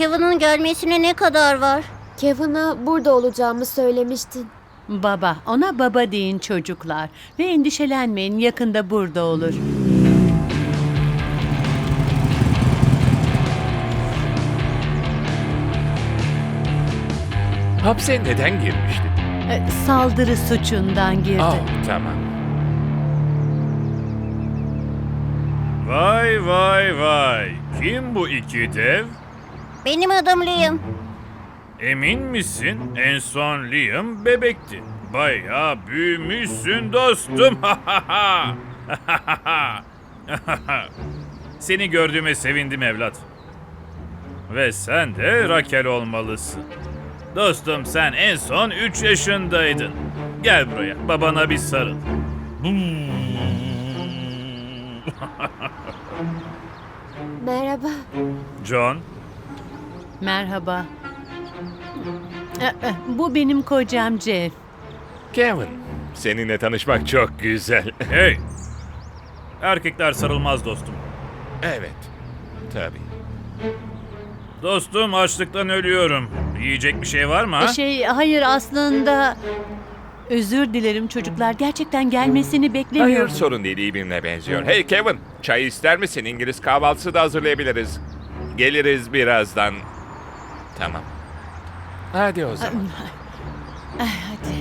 Kevin'ın gelmesine ne kadar var? Kevin'a burada olacağımı söylemiştin. Baba, ona baba deyin çocuklar. Ve endişelenmeyin, yakında burada olur. Hapse neden girmiştin? E, Saldırı suçundan girdi. Aa, tamam. Vay vay vay. Kim bu iki dev? Benim adım Liam. Emin misin? En son Liam bebekti. Bayağı büyümüşsün dostum. Seni gördüğüme sevindim evlat. Ve sen de Rakel olmalısın. Dostum sen en son 3 yaşındaydın. Gel buraya babana bir sarıl. Merhaba. John, Merhaba. E, e, Bu benim kocam Jeff. Kevin, seninle tanışmak çok güzel. hey. Erkekler sarılmaz dostum. evet, tabii. Dostum açlıktan ölüyorum. Yiyecek bir şey var mı? Ha? Şey, hayır aslında... Özür dilerim çocuklar. Gerçekten gelmesini Hayır beklemiyordum. sorun değil, iyi birine benziyor. Hey Kevin, çay ister misin? İngiliz kahvaltısı da hazırlayabiliriz. Geliriz birazdan. Tamam. Hadi o zaman. Hadi.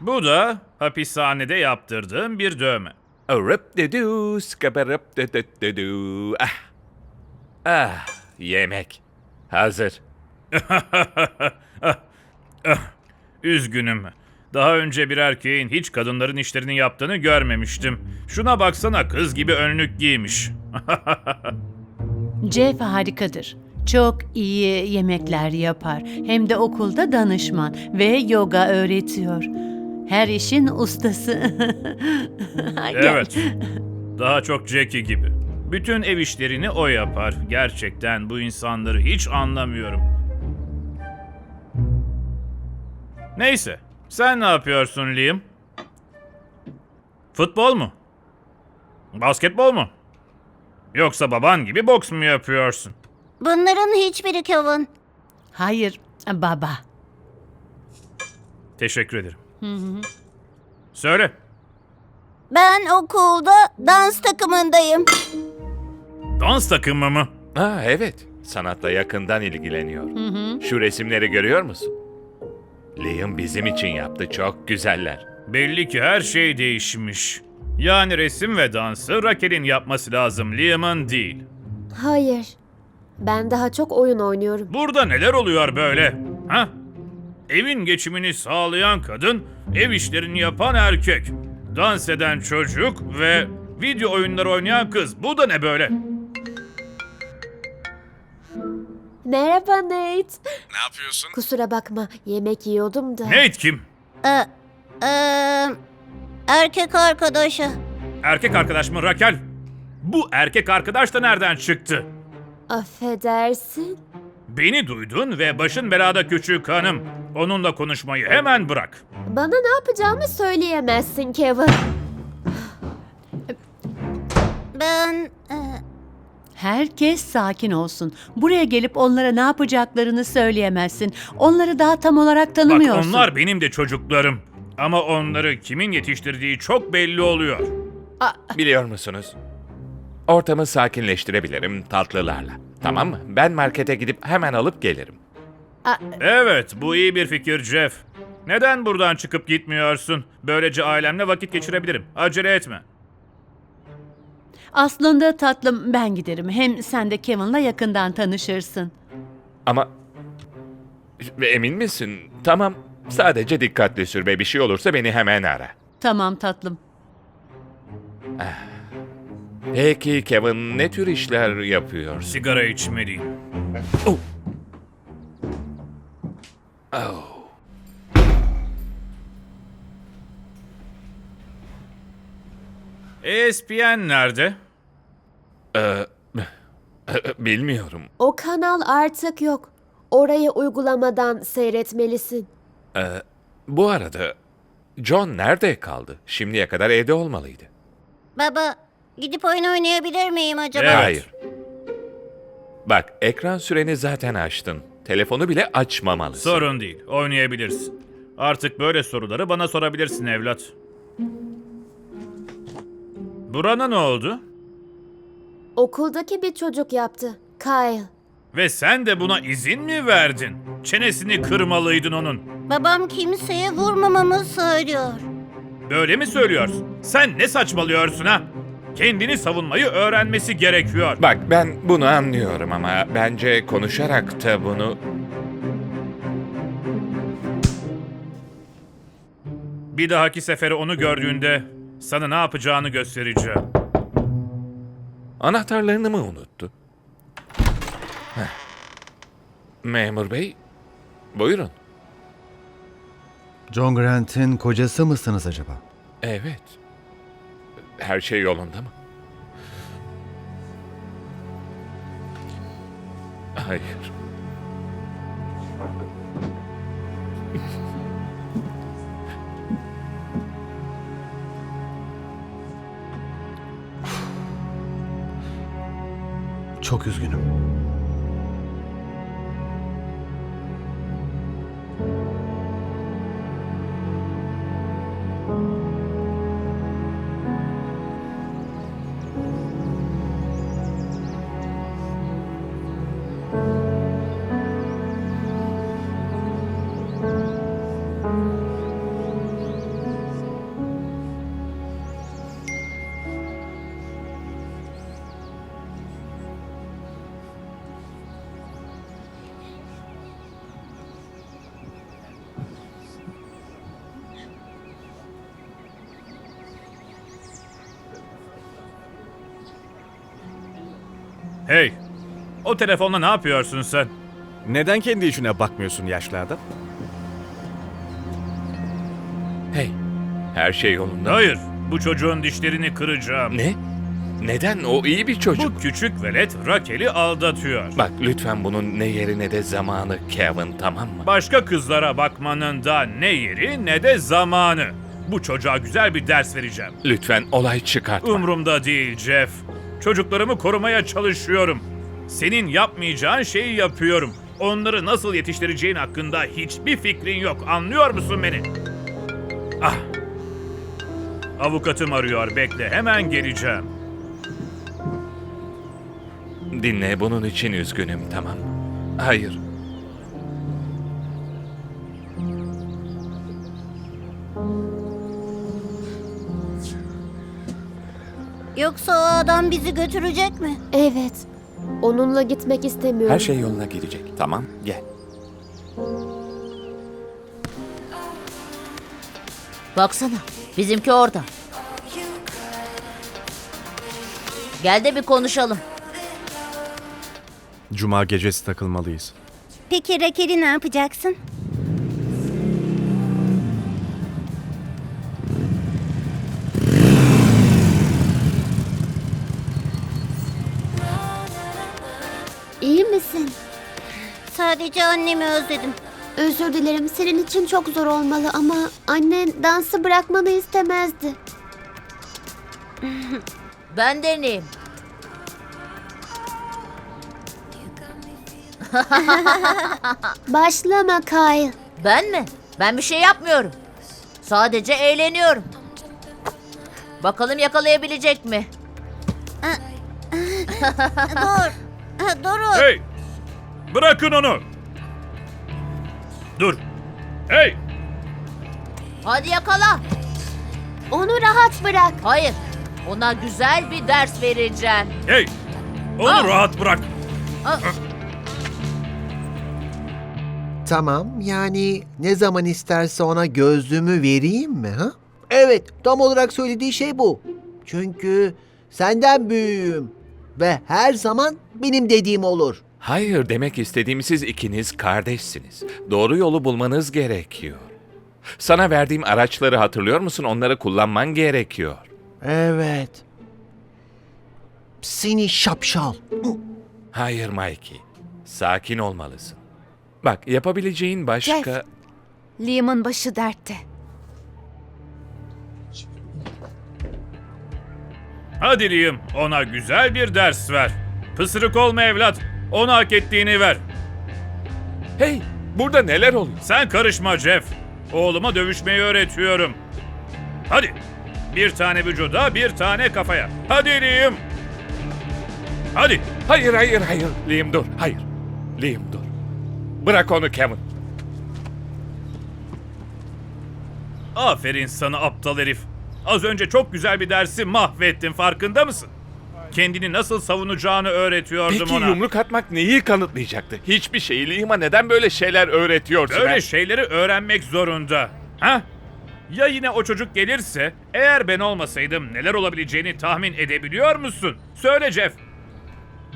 Bu da hapishanede yaptırdığım bir dövme. Rıp dedu, skabarıp dedu. Ah. Ah, yemek. Hazır. Üzgünüm. Daha önce bir erkeğin hiç kadınların işlerini yaptığını görmemiştim. Şuna baksana kız gibi önlük giymiş. Jeff harikadır. Çok iyi yemekler yapar. Hem de okulda danışman ve yoga öğretiyor. Her işin ustası. Evet. Daha çok Jackie gibi. Bütün ev işlerini o yapar. Gerçekten bu insanları hiç anlamıyorum. Neyse. Sen ne yapıyorsun Liam? Futbol mu? Basketbol mu? Yoksa baban gibi boks mu yapıyorsun? Bunların hiçbiri Kevin. Hayır baba. Teşekkür ederim. Söyle. Ben okulda dans takımındayım. Dans takımı mı? Ha evet, sanatla yakından ilgileniyor. Şu resimleri görüyor musun? Liam bizim için yaptı, çok güzeller. Belli ki her şey değişmiş. Yani resim ve dansı Rakel'in yapması lazım, Liam'ın değil. Hayır. Ben daha çok oyun oynuyorum. Burada neler oluyor böyle? Ha? Evin geçimini sağlayan kadın, ev işlerini yapan erkek, dans eden çocuk ve video oyunları oynayan kız. Bu da ne böyle? Merhaba Nate. Ne yapıyorsun? Kusura bakma yemek yiyordum da. Nate kim? Ee, ee, erkek arkadaşı. Erkek arkadaş mı Rakel? Bu erkek arkadaş da nereden çıktı? Affedersin. Beni duydun ve başın belada küçük hanım. Onunla konuşmayı hemen bırak. Bana ne yapacağımı söyleyemezsin Kevin. Ben ee, Herkes sakin olsun. Buraya gelip onlara ne yapacaklarını söyleyemezsin. Onları daha tam olarak Bak tanımıyorsun. onlar benim de çocuklarım. Ama onları kimin yetiştirdiği çok belli oluyor. Biliyor musunuz? Ortamı sakinleştirebilirim tatlılarla. Tamam mı? Ben markete gidip hemen alıp gelirim. Evet, bu iyi bir fikir Jeff. Neden buradan çıkıp gitmiyorsun? Böylece ailemle vakit geçirebilirim. Acele etme. Aslında tatlım ben giderim. Hem sen de Kevin'la yakından tanışırsın. Ama emin misin? Tamam. Sadece dikkatli sür ve bir şey olursa beni hemen ara. Tamam tatlım. Peki Kevin ne tür işler yapıyorsun? Sigara içmeliyim. Oh. ESPN nerede? Ee, bilmiyorum. O kanal artık yok. Orayı uygulamadan seyretmelisin. Bu arada John nerede kaldı? Şimdiye kadar evde olmalıydı. baba gidip oyun oynayabilir miyim acaba? Evet. Hayır. Bak ekran süreni zaten açtın. Telefonu bile açmamalısın. Sorun değil, oynayabilirsin. Artık böyle soruları bana sorabilirsin evlat. Burana ne oldu? Okuldaki bir çocuk yaptı. Kyle. Ve sen de buna izin mi verdin? Çenesini kırmalıydın onun. Babam kimseye vurmamamı söylüyor. Böyle mi söylüyorsun? Sen ne saçmalıyorsun ha? Kendini savunmayı öğrenmesi gerekiyor. Bak ben bunu anlıyorum ama bence konuşarak da bunu... Bir dahaki sefere onu gördüğünde sana ne yapacağını göstereceğim. Anahtarlarını mı unuttu? Heh. Memur bey, buyurun. John Grant'in kocası mısınız acaba? Evet. Her şey yolunda mı? Hayır. Çok üzgünüm. Hey, o telefonla ne yapıyorsun sen? Neden kendi işine bakmıyorsun yaşlı adam? Hey, her şey yolunda. mı? Hayır, bu çocuğun dişlerini kıracağım. Ne? Neden? O iyi bir çocuk. Bu küçük velet Rakel'i aldatıyor. Bak lütfen bunun ne yeri ne de zamanı Kevin tamam mı? Başka kızlara bakmanın da ne yeri ne de zamanı. Bu çocuğa güzel bir ders vereceğim. Lütfen olay çıkartma. Umrumda değil Jeff. Çocuklarımı korumaya çalışıyorum. Senin yapmayacağın şeyi yapıyorum. Onları nasıl yetiştireceğin hakkında hiçbir fikrin yok. Anlıyor musun beni? Ah. Avukatım arıyor. Bekle. Hemen geleceğim. Dinle bunun için üzgünüm tamam? Hayır. Yoksa o adam bizi götürecek mi? Evet. Onunla gitmek istemiyorum. Her şey yoluna girecek. Tamam, gel. Baksana, bizimki orada. Gel de bir konuşalım. Cuma gecesi takılmalıyız. Peki Rakel'i ne yapacaksın? Sadece annemi özledim. Özür dilerim. Senin için çok zor olmalı ama annen dansı bırakmanı istemezdi. Ben deneyeyim. Başlama Kyle. Ben mi? Ben bir şey yapmıyorum. Sadece eğleniyorum. Bakalım yakalayabilecek mi? Dur. Durun. Hey! Bırakın onu! Dur! Hey! Hadi yakala. Onu rahat bırak. Hayır. Ona güzel bir ders vereceğim. Hey! Onu Ah! rahat bırak. Tamam yani ne zaman isterse ona gözlüğümü vereyim mi ha? Evet tam olarak söylediği şey bu. Çünkü senden büyüğüm ve her zaman benim dediğim olur. Hayır demek istediğim siz ikiniz kardeşsiniz. Doğru yolu bulmanız gerekiyor. Sana verdiğim araçları hatırlıyor musun? Onları kullanman gerekiyor. Evet. Seni şapşal. Hayır Mikey. Sakin olmalısın. Bak yapabileceğin başka... Jeff. Liam'ın başı dertte. Hadi Liam, ona güzel bir ders ver. Pısırık olma evlat. Ona hak ettiğini ver. Hey, burada neler oluyor? Sen karışma Jeff. Oğluma dövüşmeyi öğretiyorum. Hadi. Bir tane vücuda, bir tane kafaya. Hadi Liam. Hadi. Hayır, hayır, hayır. Liam dur, hayır. Liam dur. Bırak onu Kevin. Aferin sana aptal herif. Az önce çok güzel bir dersi mahvettin farkında mısın? Kendini nasıl savunacağını öğretiyordum Peki ona. yumruk atmak neyi kanıtlayacaktı? Hiçbir şeyi Liam'a neden böyle şeyler öğretiyorsun? Böyle ha? şeyleri öğrenmek zorunda. Ha? Ya yine o çocuk gelirse, eğer ben olmasaydım neler olabileceğini tahmin edebiliyor musun? Söyle Jeff.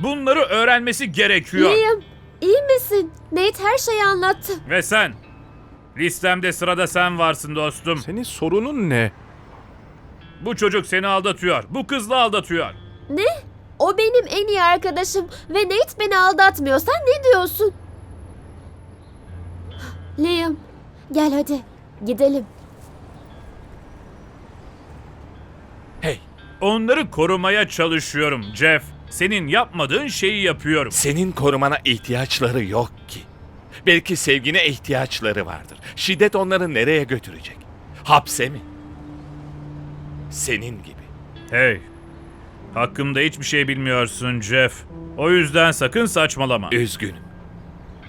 Bunları öğrenmesi gerekiyor. Liam, iyi misin? Nate her şeyi anlattı. Ve sen? Listemde sırada sen varsın dostum. Senin sorunun ne? Bu çocuk seni aldatıyor. Bu kızla aldatıyor. Ne? O benim en iyi arkadaşım ve Nate beni aldatmıyor. Sen ne diyorsun? Liam, gel hadi. Gidelim. Hey, Onları korumaya çalışıyorum Jeff. Senin yapmadığın şeyi yapıyorum. senin korumana ihtiyaçları yok ki. Belki sevgine ihtiyaçları vardır. Şiddet onları nereye götürecek? Hapse mi? Senin gibi. Hey. Hakkımda hiçbir şey bilmiyorsun Jeff. O yüzden sakın saçmalama. Üzgünüm.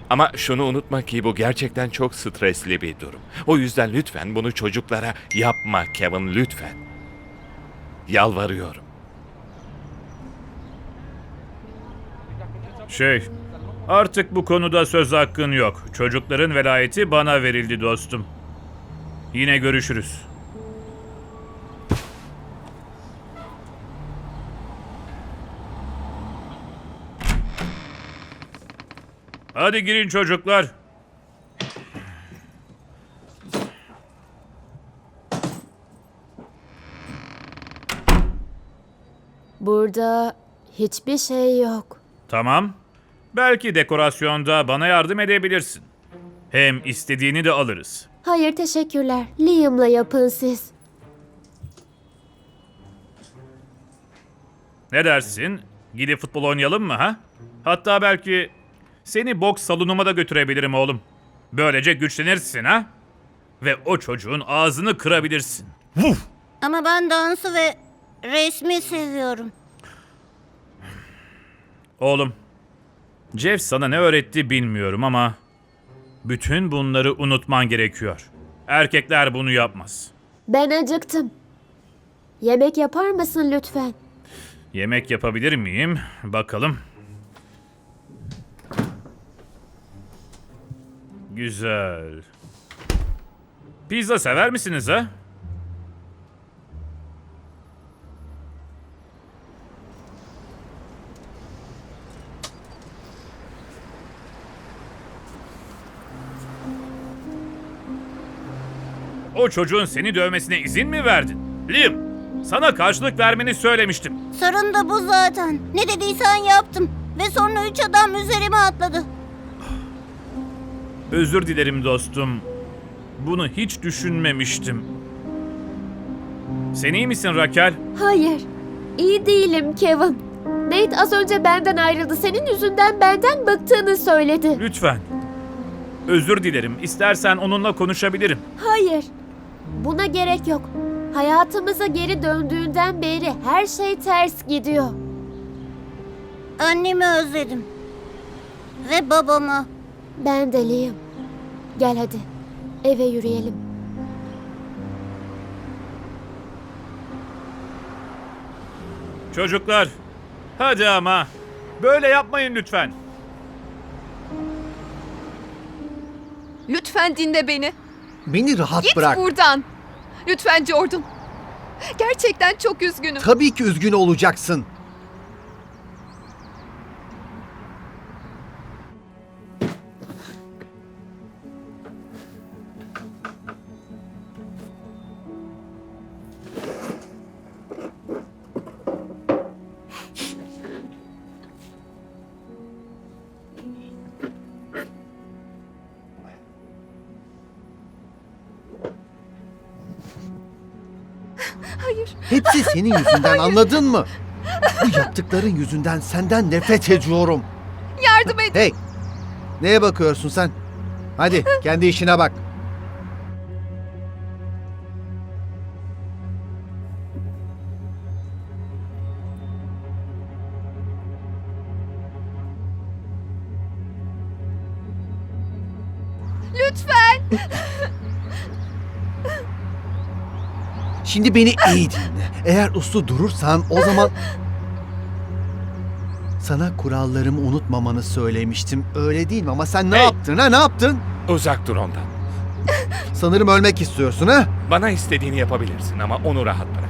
Ama şunu unutma ki bu gerçekten çok stresli bir durum. O yüzden lütfen bunu çocuklara yapma Kevin lütfen. Yalvarıyorum. Şey, artık bu konuda söz hakkın yok. Çocukların velayeti bana verildi dostum. Yine görüşürüz. Hadi girin çocuklar. Burada hiçbir şey yok. Tamam. Belki dekorasyonda bana yardım edebilirsin. Hem istediğini de alırız. Hayır teşekkürler. Liam'la yapın siz. Ne dersin? Gidip futbol oynayalım mı ha? Hatta belki seni boks salonuma da götürebilirim oğlum. Böylece güçlenirsin ha? Ve o çocuğun ağzını kırabilirsin. Ama ben dansı ve resmi seviyorum. Oğlum, Jeff sana ne öğretti bilmiyorum ama bütün bunları unutman gerekiyor. Erkekler bunu yapmaz. Ben acıktım. Yemek yapar mısın lütfen? Yemek yapabilir miyim? Bakalım. Güzel. Pizza sever misiniz ha? O çocuğun seni dövmesine izin mi verdin? Liam, sana karşılık vermeni söylemiştim. Sorun da bu zaten. Ne dediysen yaptım. Ve sonra üç adam üzerime atladı. Özür dilerim dostum. Bunu hiç düşünmemiştim. Sen iyi misin Raquel? Hayır. İyi değilim Kevin. Nate az önce benden ayrıldı. Senin yüzünden benden bıktığını söyledi. Lütfen. Özür dilerim. İstersen onunla konuşabilirim. Hayır. Buna gerek yok. Hayatımıza geri döndüğünden beri her şey ters gidiyor. Annemi özledim. Ve babamı. Ben de Liam. Gel hadi. Eve yürüyelim. Çocuklar, hadi ama. Böyle yapmayın lütfen. Lütfen dinle beni. Beni rahat Git bırak. buradan. Lütfen Jordan. Gerçekten çok üzgünüm. Tabii ki üzgün olacaksın. Hayır. Hepsi senin yüzünden anladın mı? Bu yaptıkların yüzünden senden nefret ediyorum. Yardım edin. Hey! Neye bakıyorsun sen? Hadi kendi işine bak. Lütfen. Şimdi beni iyi dinle. Eğer uslu durursan o zaman... Sana kurallarımı unutmamanı söylemiştim. Öyle değil mi? Ama sen ne Hey! yaptın ha? Ne yaptın? Uzak dur ondan. Sanırım ölmek istiyorsun ha? Bana istediğini yapabilirsin ama onu rahat bırak.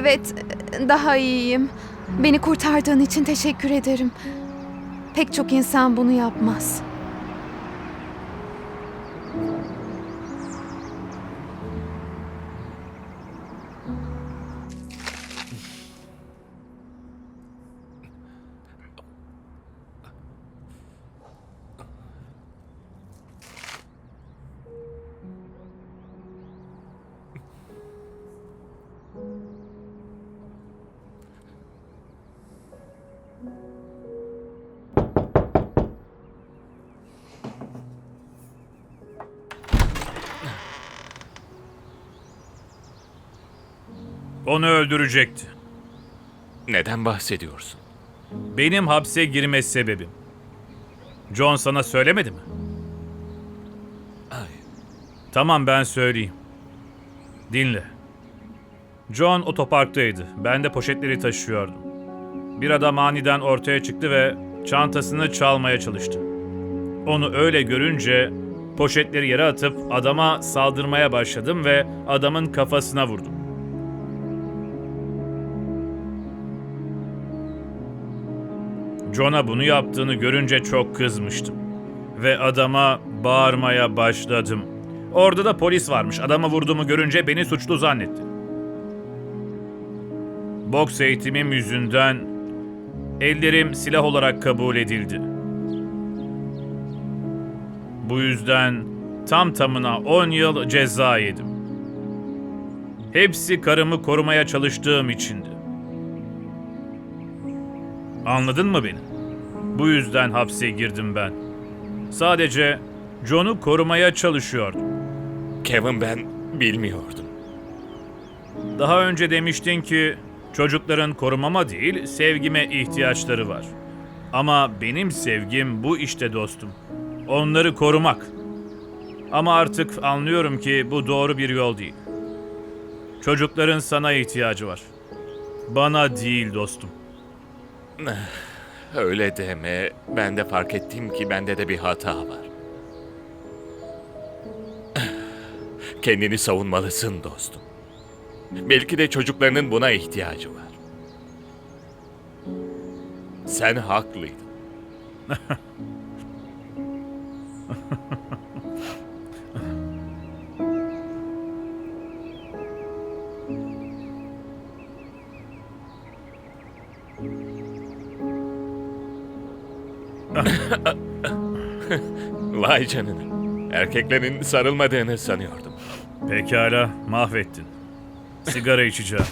Evet, daha iyiyim. Beni kurtardığın için teşekkür ederim. Pek çok insan bunu yapmaz. Onu öldürecekti. Neden bahsediyorsun? Benim hapse girme sebebim. John sana söylemedi mi? Ay, Tamam ben söyleyeyim. Dinle. John otoparktaydı. Ben de poşetleri taşıyordum. Bir adam aniden ortaya çıktı ve çantasını çalmaya çalıştı. Onu öyle görünce poşetleri yere atıp adama saldırmaya başladım ve adamın kafasına vurdum. John'a bunu yaptığını görünce çok kızmıştım. Ve adama bağırmaya başladım. Orada da polis varmış. Adama vurduğumu görünce beni suçlu zannetti. Boks eğitimim yüzünden ellerim silah olarak kabul edildi. Bu yüzden tam tamına 10 yıl ceza yedim. Hepsi karımı korumaya çalıştığım içindi. Anladın mı beni? Bu yüzden hapse girdim ben. Sadece John'u korumaya çalışıyordum. Kevin ben bilmiyordum. Daha önce demiştin ki çocukların korumama değil sevgime ihtiyaçları var. Ama benim sevgim bu işte dostum. Onları korumak. Ama artık anlıyorum ki bu doğru bir yol değil. Çocukların sana ihtiyacı var. Bana değil dostum. Öyle deme. Ben de fark ettim ki bende de bir hata var. Kendini savunmalısın dostum. Belki de çocuklarının buna ihtiyacı var. Sen haklıydın. Vay canına. Erkeklerin sarılmadığını sanıyordum. Pekala, mahvettin. Sigara içeceğim.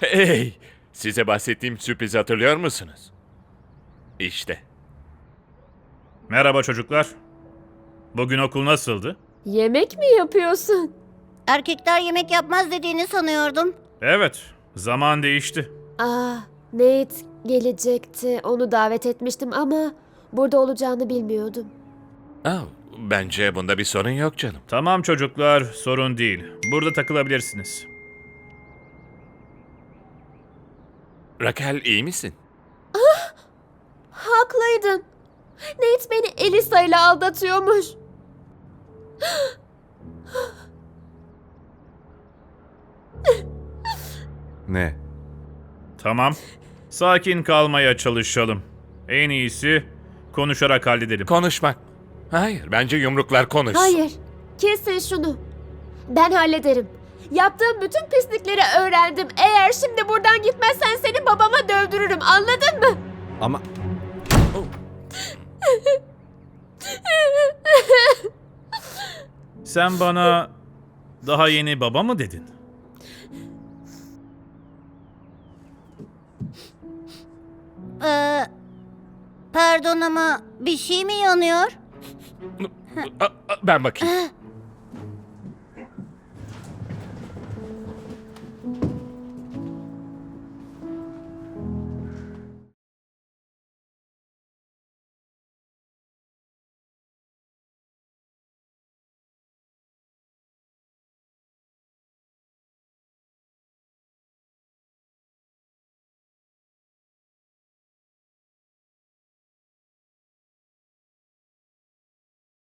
Hey! Size bahsettiğim sürprizi hatırlıyor musunuz? İşte. Merhaba çocuklar. Bugün okul nasıldı? Yemek mi yapıyorsun? Erkekler yemek yapmaz dediğini sanıyordum. Evet, zaman değişti. Aa, Nate gelecekti. Onu davet etmiştim ama burada olacağını bilmiyordum. Aa, bence bunda bir sorun yok canım. Tamam çocuklar, sorun değil. Burada takılabilirsiniz. Raquel iyi misin? Haklıydın. Nate beni Elisa ile aldatıyormuş. Ne? Tamam. Sakin kalmaya çalışalım. En iyisi konuşarak halledelim. Konuşmak. Hayır, bence yumruklar konuşsun. Hayır. Kesin şunu. Ben hallederim. Yaptığım bütün pislikleri öğrendim. Eğer şimdi buradan gitmezsen seni babama dövdürürüm. Anladın mı? Ama Sen bana daha yeni baba mı dedin? Ee, pardon ama bir şey mi yanıyor? Ben bakayım.